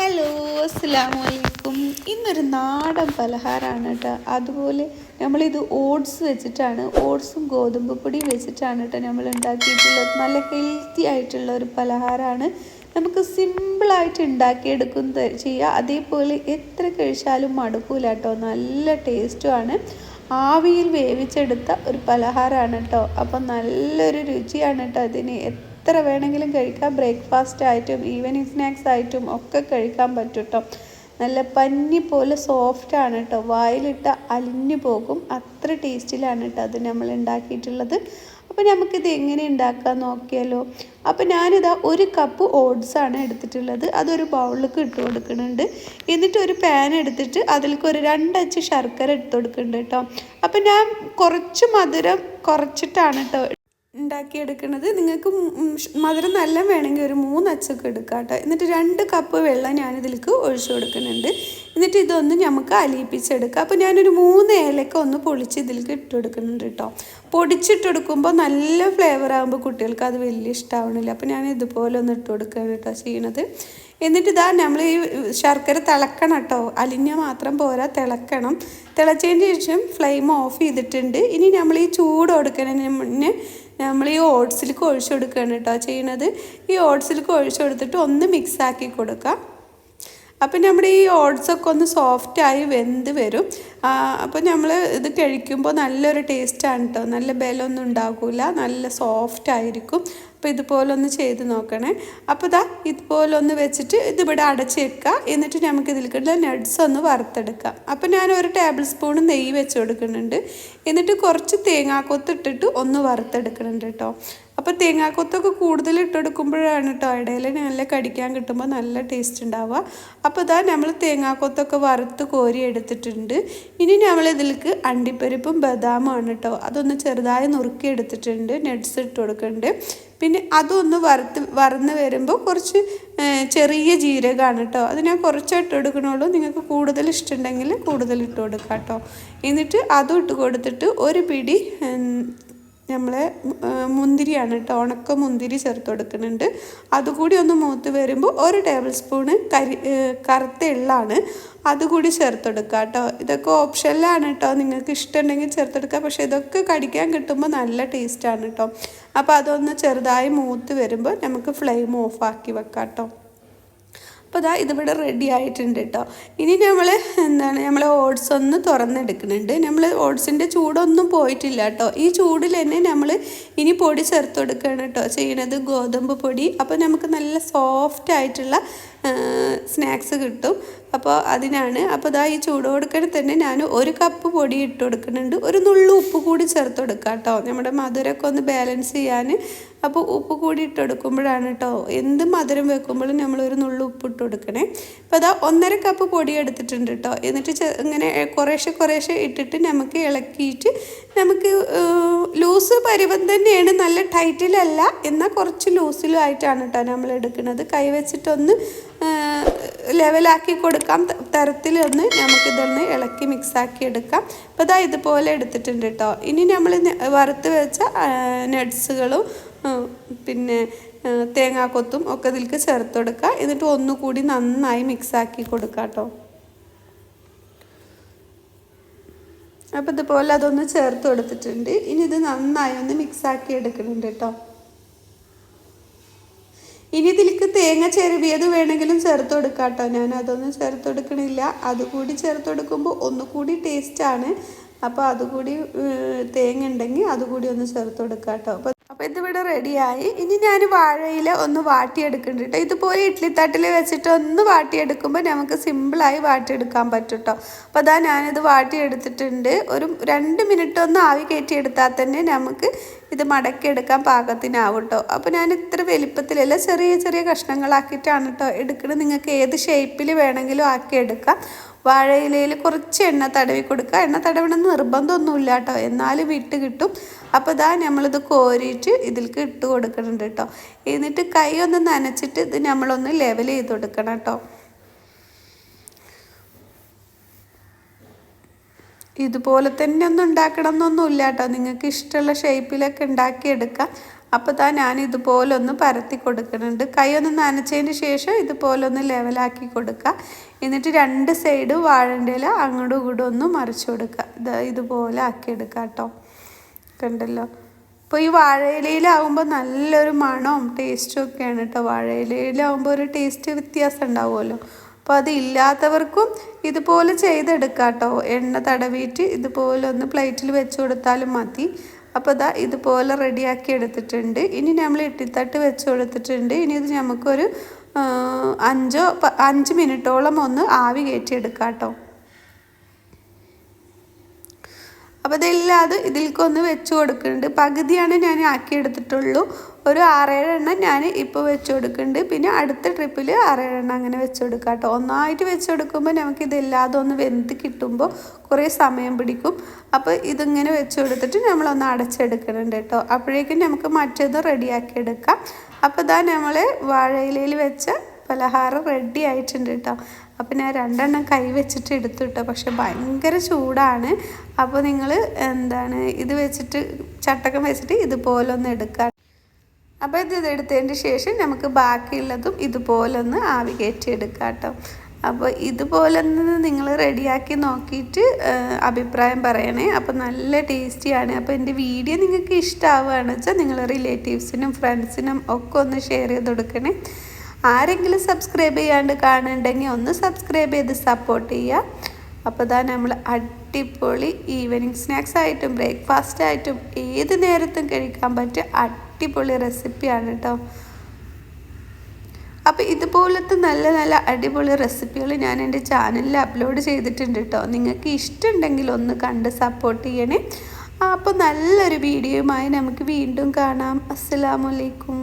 Hello അസ്സാം വലൈക്കും ഇന്നൊരു നാടൻ പലഹാരമാണ് കേട്ടോ അതുപോലെ നമ്മളിത് ഓട്സ് വെച്ചിട്ടാണ് ഓട്സും ഗോതമ്പ് പൊടിയും വെച്ചിട്ടാണ് കേട്ടോ നമ്മൾ ഉണ്ടാക്കിയിട്ടുള്ളത് നല്ല ഹെൽത്തി ആയിട്ടുള്ള ഒരു പലഹാരമാണ് നമുക്ക് സിമ്പിളായിട്ട് ഉണ്ടാക്കിയെടുക്കുന്ന ചെയ്യുക അതേപോലെ എത്ര കഴിച്ചാലും മടുക്കൂല കേട്ടോ നല്ല ടേസ്റ്റുമാണ് ആവിയിൽ വേവിച്ചെടുത്ത ഒരു പലഹാരമാണ് കേട്ടോ അപ്പം നല്ലൊരു രുചിയാണ് കേട്ടോ അതിന് എത്ര വേണമെങ്കിലും കഴിക്കാം. ബ്രേക്ക്ഫാസ്റ്റ് ആയിട്ടും ഈവനിങ് സ്നാക്സ് ആയിട്ടും ഒക്കെ കഴിക്കാൻ പറ്റും നല്ല പഞ്ഞി പോലെ സോഫ്റ്റ് ആണ് കേട്ടോ വായിലിട്ട് അലിഞ്ഞു പോകും. അത്ര ടേസ്റ്റിലാണ് കേട്ടോ അത് നമ്മൾ ഉണ്ടാക്കിയിട്ടുള്ളത്. അപ്പോൾ നമുക്കിത് എങ്ങനെ ഉണ്ടാക്കാൻ നോക്കിയാലോ? അപ്പോൾ ഞാനിതാ ഒരു കപ്പ് ഓട്സാണ് എടുത്തിട്ടുള്ളത്. അതൊരു ബൗളിലേക്ക് ഇട്ട് കൊടുക്കുന്നുണ്ട്. എന്നിട്ട് ഒരു പാൻ എടുത്തിട്ട് അതിലേക്ക് ഒരു രണ്ടച്ച് ശർക്കര ഇട്ട് കൊടുക്കുന്നുണ്ട് കേട്ടോ അപ്പോൾ ഞാൻ കുറച്ച് മധുരം കുറച്ചിട്ടാണ് കേട്ടോ ഉണ്ടാക്കിയെടുക്കുന്നത് നിങ്ങൾക്ക് മധുരം നല്ല വേണമെങ്കിൽ ഒരു മൂന്ന് അച്ചൊക്കെ എടുക്കാം കേട്ടോ. എന്നിട്ട് രണ്ട് കപ്പ് വെള്ളം ഞാനിതിലേക്ക് ഒഴിച്ചു കൊടുക്കുന്നുണ്ട്. എന്നിട്ട് ഇതൊന്ന് നമുക്ക് അലിയിപ്പിച്ചെടുക്കാം. അപ്പോൾ ഞാനൊരു മൂന്ന് ഏലക്ക ഒന്ന് പൊളിച്ച് ഇതിലേക്ക് ഇട്ട് കൊടുക്കുന്നുണ്ട് കേട്ടോ. പൊടിച്ചിട്ട് കൊടുക്കുമ്പോൾ നല്ല ഫ്ലേവർ ആകുമ്പോൾ കുട്ടികൾക്ക് അത് വലിയ ഇഷ്ടമാവണില്ല അപ്പോൾ ഞാൻ ഇതുപോലെ ഒന്ന് ഇട്ട് കൊടുക്കുകയാണ് കേട്ടോ ചെയ്യണത്. എന്നിട്ട് ഇതാ നമ്മൾ ഈ ശർക്കര തിളക്കണം കേട്ടോ. അലിഞ്ഞ മാത്രം പോരാ തിളക്കണം. തിളച്ചതിന് ശേഷം ഫ്ലെയിം ഓഫ് ചെയ്തിട്ടുണ്ട്. ഇനി നമ്മൾ ഈ ചൂട് കൊടുക്കുന്നതിന് മുന്നേ നമ്മൾ ഈ ഓട്സിലേക്ക് ഒഴിച്ചു കൊടുക്കുകയാണ് കേട്ടോ ചെയ്യണത്. ഈ ഓട്സിലേക്ക് ഒഴിച്ചു കൊടുത്തിട്ട് ഒന്ന് മിക്സ് ആക്കി കൊടുക്കുക അപ്പം നമ്മുടെ ഈ ഓട്സൊക്കെ ഒന്ന് സോഫ്റ്റായി വെന്ത് വരും. അപ്പോൾ നമ്മൾ ഇത് കഴിക്കുമ്പോൾ നല്ലൊരു ടേസ്റ്റാണ് കേട്ടോ നല്ല ബലമൊന്നും ഉണ്ടാകില്ല നല്ല സോഫ്റ്റ് ആയിരിക്കും. അപ്പോൾ ഇതുപോലെ ഒന്ന് ചെയ്ത് നോക്കണേ. അപ്പോൾ ഇതാ ഇതുപോലെ ഒന്ന് വെച്ചിട്ട് ഇതിവിടെ അടച്ച് വെക്കുക എന്നിട്ട് നമുക്ക് ഇതിലേക്കുള്ള നട്ട്സ് ഒന്ന് വറുത്തെടുക്കാം. അപ്പോൾ ഞാൻ ഒരു ടേബിൾ സ്പൂൺ നെയ്യ് വെച്ച് കൊടുക്കുന്നുണ്ട്. എന്നിട്ട് കുറച്ച് തേങ്ങാക്കൊത്തിട്ടിട്ട് ഒന്ന് വറുത്തെടുക്കുന്നുണ്ട് കേട്ടോ അപ്പോൾ തേങ്ങാക്കൊത്തൊക്കെ കൂടുതൽ ഇട്ടെടുക്കുമ്പോഴാണ് കേട്ടോ ഇടയിൽ നല്ല കടിക്കാൻ കിട്ടുമ്പോൾ നല്ല ടേസ്റ്റ് ഉണ്ടാവുക അപ്പോൾ ഇതാ നമ്മൾ തേങ്ങാക്കൊത്തൊക്കെ വറുത്ത് കോരി എടുത്തിട്ടുണ്ട്. ഇനി നമ്മൾ ഇതിലേക്ക് അണ്ടിപ്പരിപ്പും ബദാമാണ് കേട്ടോ അതൊന്ന് ചെറുതായി നുറുക്കി എടുത്തിട്ടുണ്ട്. നട്ട്സ് ഇട്ട് കൊടുക്കുന്നുണ്ട് പിന്നെ അതൊന്ന് വറുത്ത് വറന്ന് വരുമ്പോൾ കുറച്ച് ചെറിയ ജീരകമാണ് കേട്ടോ അത് ഞാൻ കുറച്ച് ഇട്ട് കൊടുക്കണുള്ളൂ. നിങ്ങൾക്ക് കൂടുതൽ ഇഷ്ടമുണ്ടെങ്കിൽ കൂടുതൽ ഇട്ട് കൊടുക്കാം കേട്ടോ എന്നിട്ട് അതും ഇട്ട് കൊടുത്തിട്ട് ഒരു പിടി നമ്മളെ മുന്തിരിയാണ് കേട്ടോ ഉണക്ക മുന്തിരി ചേർത്ത് കൊടുക്കുന്നുണ്ട്. അതുകൂടി ഒന്ന് മൂത്ത് വരുമ്പോൾ ഒരു ടേബിൾ സ്പൂണ് കരി കറുത്ത എള്ളാണ്. അതുകൂടി ചേർത്തെടുക്കുക കേട്ടോ ഇതൊക്കെ ഓപ്ഷനിലാണ് കേട്ടോ നിങ്ങൾക്ക് ഇഷ്ടമുണ്ടെങ്കിൽ ചേർത്തെടുക്കുക പക്ഷേ ഇതൊക്കെ കടിക്കാൻ കിട്ടുമ്പോൾ നല്ല ടേസ്റ്റാണ് കേട്ടോ അപ്പോൾ അതൊന്ന് ചെറുതായി മൂത്ത് വരുമ്പോൾ നമുക്ക് ഫ്ലെയിം ഓഫ് ആക്കി വെക്കാം കേട്ടോ അപ്പോൾ ഇതാ ഇതിവിടെ റെഡി ആയിട്ടുണ്ട് കേട്ടോ ഇനി നമ്മൾ എന്താണ് നമ്മൾ ഓട്സ് ഒന്ന് തുറന്നെടുക്കുന്നുണ്ട്. നമ്മൾ ഓട്സിന്റെ ചൂടൊന്നും പോയിട്ടില്ല കേട്ടോ ഈ ചൂടിൽ തന്നെ നമ്മൾ ഇനി പൊടി ചേർത്ത് കൊടുക്കുകയാണ് കേട്ടോ ചെയ്യണത്. ഗോതമ്പ് പൊടി. അപ്പോൾ നമുക്ക് നല്ല സോഫ്റ്റ് ആയിട്ടുള്ള സ്നാക്സ് കിട്ടും. അപ്പോൾ അതിനാണ് അപ്പോൾ ഇതാ ഈ ചൂട് കൊടുക്കാൻ തന്നെ ഞാൻ ഒരു കപ്പ് പൊടി ഇട്ട് കൊടുക്കുന്നുണ്ട്. ഒരു നുള്ളു ഉപ്പ് കൂടി ചേർത്ത് കൊടുക്കുക കേട്ടോ. നമ്മുടെ മധുരമൊക്കെ ഒന്ന് ബാലൻസ് ചെയ്യാൻ. അപ്പോൾ ഉപ്പ് കൂടി ഇട്ട് കൊടുക്കുമ്പോഴാണ് കേട്ടോ എന്ത് മധുരം വെക്കുമ്പോഴും നമ്മൾ ഒരു നുള്ളു ഉപ്പ് ഇട്ട് കൊടുക്കണേ. അപ്പോൾ അതാ ഒന്നര കപ്പ് പൊടി എടുത്തിട്ടുണ്ട് കേട്ടോ. എന്നിട്ട് ഇങ്ങനെ കുറേശ്ശെ കുറേശ്ശെ ഇട്ടിട്ട് നമുക്ക് ഇളക്കിയിട്ട് നമുക്ക് ലൂസ് പരുവം തന്നെയാണ്. നല്ല ടൈറ്റിലല്ല എന്നാൽ കുറച്ച് ലൂസിലും ആയിട്ടാണ് കേട്ടോ നമ്മൾ എടുക്കുന്നത്. കൈ വെച്ചിട്ടൊന്ന് ലെവലാക്കി കൊടുക്കാം. തരത്തിലൊന്ന് നമുക്കിതൊന്ന് ഇളക്കി മിക്സാക്കി എടുക്കാം. അപ്പോൾ ഇതാ ഇതുപോലെ എടുത്തിട്ടുണ്ട് കേട്ടോ ഇനി നമ്മൾ വറുത്ത് വെച്ച നട്ട്സുകളും പിന്നെ തേങ്ങാക്കൊത്തും ഒക്കെ ഇതിലേക്ക് ചേർത്ത് കൊടുക്കുക. എന്നിട്ട് ഒന്നുകൂടി നന്നായി മിക്സാക്കി കൊടുക്കുക കേട്ടോ അപ്പോൾ ഇതുപോലെ അതൊന്ന് ചേർത്ത് കൊടുത്തിട്ടുണ്ട്. ഇനി ഇത് നന്നായി ഒന്ന് മിക്സാക്കി എടുക്കുന്നുണ്ട് കേട്ടോ ഇനി ഇതിലേക്ക് തേങ്ങ ചെരുവിയത് വേണമെങ്കിലും ചേർത്ത് കൊടുക്കാം കേട്ടോ ഞാൻ അതൊന്നും ചേർത്ത് കൊടുക്കണില്ല അതുകൂടി ചേർത്ത് കൊടുക്കുമ്പോൾ ഒന്നുകൂടി ടേസ്റ്റാണ് അപ്പോൾ അതുകൂടി തേങ്ങ ഉണ്ടെങ്കിൽ അതുകൂടി ഒന്ന് ചേർത്ത് കൊടുക്കാം കേട്ടോ അപ്പോൾ അപ്പോൾ ഇതിവിടെ റെഡിയായി ഇനി ഞാൻ വാഴയിൽ ഒന്ന് വാട്ടിയെടുക്കുന്നുണ്ട് കേട്ടോ ഇതുപോലെ ഇഡ്ലിത്തട്ടിൽ വെച്ചിട്ട് ഒന്ന് വാട്ടിയെടുക്കുമ്പോൾ നമുക്ക് സിമ്പിളായി വാട്ടിയെടുക്കാൻ പറ്റും കേട്ടോ അപ്പോൾ അതാ ഞാനിത് വാട്ടിയെടുത്തിട്ടുണ്ട്. ഒരു രണ്ട് മിനിറ്റ് ഒന്ന് ആവി കയറ്റിയെടുത്താൽ തന്നെ നമുക്ക് ഇത് മടക്കിയെടുക്കാൻ പാകത്തിനാവും കേട്ടോ അപ്പോൾ ഞാൻ ഇത്ര വലിപ്പത്തിലല്ല ചെറിയ ചെറിയ കഷ്ണങ്ങളാക്കിയിട്ടാണ് കേട്ടോ എടുക്കുന്നത് നിങ്ങൾക്ക് ഏത് ഷേപ്പിൽ വേണമെങ്കിലും ആക്കി എടുക്കാം വാഴയിലയിൽ കുറച്ച് എണ്ണ തടവി കൊടുക്കുക. എണ്ണ തടവണം നിർബന്ധമൊന്നുമില്ല കേട്ടോ. എന്നാലും വിട്ട് കിട്ടും. അപ്പോൾ ഇതാ നമ്മളിത് കോരിയിട്ട് ഇതിലേക്ക് ഇട്ട് കൊടുക്കുന്നുണ്ട് കേട്ടോ. എന്നിട്ട് കൈ ഒന്ന് നനച്ചിട്ട് ഇത് നമ്മളൊന്ന് ലെവൽ ചെയ്ത് കൊടുക്കണം കേട്ടോ. ഇതുപോലെ തന്നെ ഒന്നും ഉണ്ടാക്കണം എന്നൊന്നുമില്ല കേട്ടോ. നിങ്ങൾക്ക് ഇഷ്ടമുള്ള ഷേപ്പിലൊക്കെ ഉണ്ടാക്കിയെടുക്കാം. അപ്പോൾ താ ഞാൻ ഇതുപോലെ ഒന്ന് പരത്തി കൊടുക്കുന്നുണ്ട്. കൈ ഒന്ന് നനച്ചതിന് ശേഷം ഇതുപോലെ ഒന്ന് ലെവലാക്കി കൊടുക്കുക. എന്നിട്ട് രണ്ട് സൈഡ് ഇല അങ്ങോട്ടും ഇങ്ങോട്ടും ഒന്ന് മറിച്ച് കൊടുക്കുക. ഇത് ഇതുപോലെ ആക്കിയെടുക്കുക കേട്ടോ. കണ്ടല്ലോ? അപ്പോൾ ഈ വാഴയിലയിലാവുമ്പോൾ നല്ലൊരു മണവും ടേസ്റ്റും ഒക്കെയാണ് കേട്ടോ. വാഴയിലയിലാവുമ്പോൾ ഒരു ടേസ്റ്റ് വ്യത്യാസം ഉണ്ടാവുമല്ലോ. അപ്പോൾ അതില്ലാത്തവർക്കും ഇതുപോലെ ചെയ്തെടുക്കാം കേട്ടോ. എണ്ണ തടവിയിട്ട് ഇതുപോലെ ഒന്ന് പ്ലേറ്റിൽ വെച്ച് കൊടുത്താലും മതി. അപ്പോൾ ഇതാ ഇതുപോലെ റെഡിയാക്കി എടുത്തിട്ടുണ്ട്. ഇനി നമ്മൾ ഇട്ടിത്തട്ട് വെച്ച് കൊടുത്തിട്ടുണ്ട്. ഇനി ഇത് നമുക്കൊരു അഞ്ചോ അഞ്ച് മിനിറ്റോളം ഒന്ന് ആവി കയറ്റിയെടുക്കാം കേട്ടോ. അപ്പോൾ ഇതില്ലാതെ ഇതിൽക്കൊന്ന് വെച്ച് കൊടുക്കുന്നുണ്ട്. പകുതിയാണ് ഞാൻ ആക്കി എടുത്തിട്ടുള്ളൂ ഒരു ആറേഴ് എണ്ണം ഞാൻ ഇപ്പോൾ വെച്ച് കൊടുക്കുന്നുണ്ട്. പിന്നെ അടുത്ത ട്രിപ്പിൽ ആറേഴ് എണ്ണം അങ്ങനെ വെച്ച് കൊടുക്കാം കേട്ടോ. ഒന്നായിട്ട് വെച്ച് കൊടുക്കുമ്പോൾ നമുക്ക് ഇതില്ലാതെ ഒന്ന് വെന്ത് കിട്ടുമ്പോൾ കുറേ സമയം പിടിക്കും. അപ്പോൾ ഇതിങ്ങനെ വെച്ച് കൊടുത്തിട്ട് നമ്മളൊന്ന് അടച്ചെടുക്കുന്നുണ്ട് കേട്ടോ. അപ്പോഴേക്കും നമുക്ക് മറ്റേത് റെഡിയാക്കി എടുക്കാം. അപ്പോൾ ഇതാ നമ്മൾ വാഴയിലയിൽ വെച്ച പലഹാരം റെഡി ആയിട്ടുണ്ട് കേട്ടോ. അപ്പം ഞാൻ രണ്ടെണ്ണം കൈ വെച്ചിട്ട് എടുത്തു കേട്ടോ. പക്ഷെ ഭയങ്കര ചൂടാണ്. അപ്പോൾ നിങ്ങൾ എന്താണ് ഇത് വെച്ചിട്ട് ചട്ടക്കം വെച്ചിട്ട് ഇതുപോലെ ഒന്ന് എടുക്കുക അപ്പോൾ ഇത് എടുത്തതിന് ശേഷം നമുക്ക് ബാക്കിയുള്ളതും ഇതുപോലൊന്ന് ആവി കയറ്റി എടുക്കാം കേട്ടോ. അപ്പോൾ ഇതുപോലൊന്ന് നിങ്ങൾ റെഡിയാക്കി നോക്കിയിട്ട് അഭിപ്രായം പറയണേ. അപ്പോൾ നല്ല ടേസ്റ്റിയാണ്. അപ്പോൾ എന്റെ വീഡിയോ നിങ്ങൾക്ക് ഇഷ്ടമാവുകയാണെന്ന് വെച്ചാൽ നിങ്ങൾ റിലേറ്റീവ്സിനും ഫ്രണ്ട്സിനും ഒക്കെ ഒന്ന് ഷെയർ ചെയ്ത് കൊടുക്കണേ. ആരെങ്കിലും സബ്സ്ക്രൈബ് ചെയ്യാണ്ട് കാണുന്നുണ്ടെങ്കിൽ ഒന്ന് സബ്സ്ക്രൈബ് ചെയ്ത് സപ്പോർട്ട് ചെയ്യുക. അപ്പോൾ ഇതാ നമ്മൾ അടിപൊളി ഈവനിങ് സ്നാക്സ് ആയിട്ടും ബ്രേക്ക്ഫാസ്റ്റ് ആയിട്ടും ഏത് നേരത്തും കഴിക്കാൻ പറ്റിയ അടിപൊളി റെസിപ്പിയാണ് കേട്ടോ അപ്പോൾ ഇതുപോലത്തെ നല്ല നല്ല അടിപൊളി റെസിപ്പികൾ ഞാൻ എന്റെ ചാനലിൽ അപ്ലോഡ് ചെയ്തിട്ടുണ്ട് കേട്ടോ നിങ്ങൾക്ക് ഇഷ്ടമുണ്ടെങ്കിൽ ഒന്ന് കണ്ട് സപ്പോർട്ട് ചെയ്യണേ. അപ്പോൾ നല്ലൊരു വീഡിയോയുമായി നമുക്ക് വീണ്ടും കാണാം. അസ്സലാമലൈക്കും